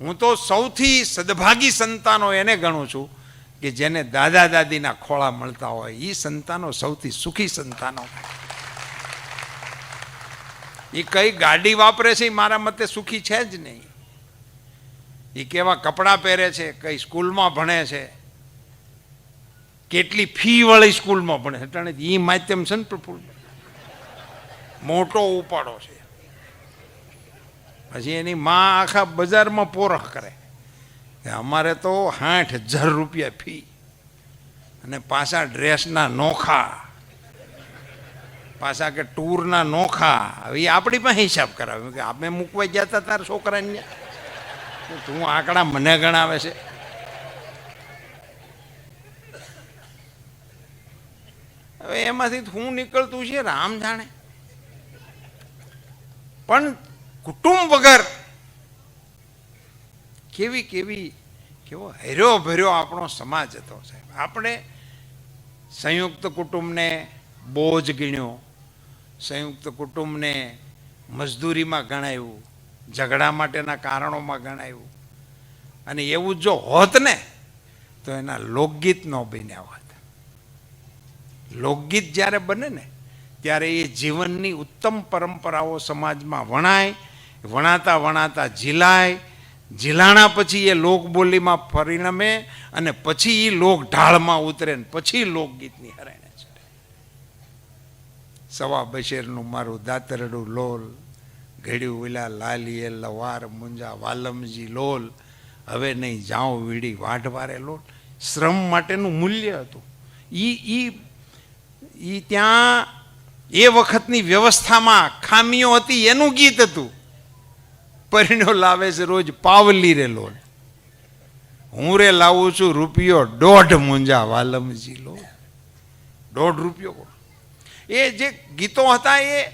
હું તો સૌથી સદભાગી સંતાનો એને ગણું છું કે જેને દાદા દાદીના ખોળા મળતા હોય એ સંતાનો સૌથી સુખી સંતાનો એ કઈ ગાડી વાપરે છે મારા મતે સુખી છે જ નહીં. એ કેવા કપડાં પહેરે છે, કઈ સ્કૂલમાં ભણે છે, કેટલી ફી વાળી સ્કૂલમાં ભણે છે. એ માધ્યમ છે ને પ્રફુલ? મોટો ઉપાડો છે. પછી એની માં આખા બજારમાં પોરખ કરે. અમારે તો સાઠ હજાર રૂપિયા ફી. અને પાછા ડ્રેસના નોખા. પાછા કે ટૂરના નોખા. હવે એ આપણી પણ હિસાબ કરાવે. કે આપણે મૂકવા ગયા હતા તારા છોકરાને તું આંકડા મને ગણાવે છે. હવે એમાંથી હું નીકળતું છે, રામ જાણે. પણ કુટુંબ વગર કેવી કેવી કેવો હર્યો ભર્યો આપણો સમાજ હતો સાહેબ. આપણે સંયુક્ત કુટુંબને બોજ ગણ્યો, સંયુક્ત કુટુંબને મજદૂરીમાં ગણાયું, ઝઘડા માટેના કારણોમાં ગણાયું. અને એવું જો હોત ને, તો એના લોકગીત ન બન્યા હોત. લોકગીત જ્યારે બને ને, ત્યારે એ જીવનની ઉત્તમ પરંપરાઓ સમાજમાં વણાય વણાતા વણાતા ઝીલાય ઝીલાણા પછી એ લોકબોલીમાં પરિણમે અને પછી એ લોક ઢાળમાં ઉતરે ને પછી લોકગીતની હરાણે ચડે સવા બશેરનું મારું દાતરડું લોલ, ઘડ્યું વિલા લાલીએ લવાર મુંજા વાલમજી લોલ. હવે નહીં જાઉં વીડી વાઢવારે લોલ. શ્રમ માટેનું મૂલ્ય હતું. ઈ ઈ ઈ ત્યાં એ વખતની વ્યવસ્થામાં ખામીઓ હતી, એનું ગીત હતું. પરિણ્યો લાવે છે રોજ પાવલી રે લોન હું રે લાવું છું રૂપિયો દોઢ મુંજા વાલમજી લો દોઢ રૂપિયો એ જે ગીતો હતા એ,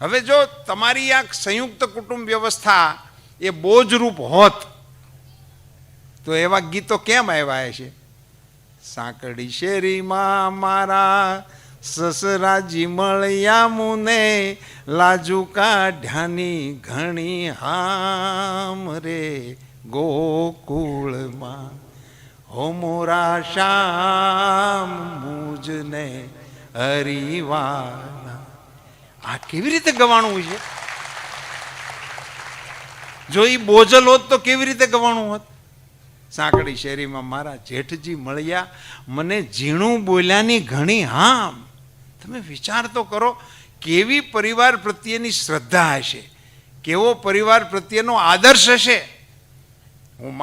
હવે જો તમારી આ સંયુક્ત કુટુંબ વ્યવસ્થા એ બોજરૂપ હોત, તો એવા ગીતો કેમ આવ્યા છે સાંકડી શેરીમાં મારા સસરાજી મળ્યા મુને, લાજુ કાઢ્યાની ઘણી હામ રે ગોકુળમાં. હો મોરા શ્યામ મુજને હરિવાના આ કેવી રીતે ગવાણું છે? જો એ બોજલ હોત તો કેવી રીતે ગવાણું હોત? સાંકડી શેરીમાં મારા જેઠજી મળ્યા, મને ઝીણું બોલ્યાની ઘણી હામ. તમે વિચાર તો કરો કેવી પરિવાર પ્રત્યેની શ્રદ્ધા હશે, કેવો પરિવાર પ્રત્યેનો આદર્શ હશે? હું મા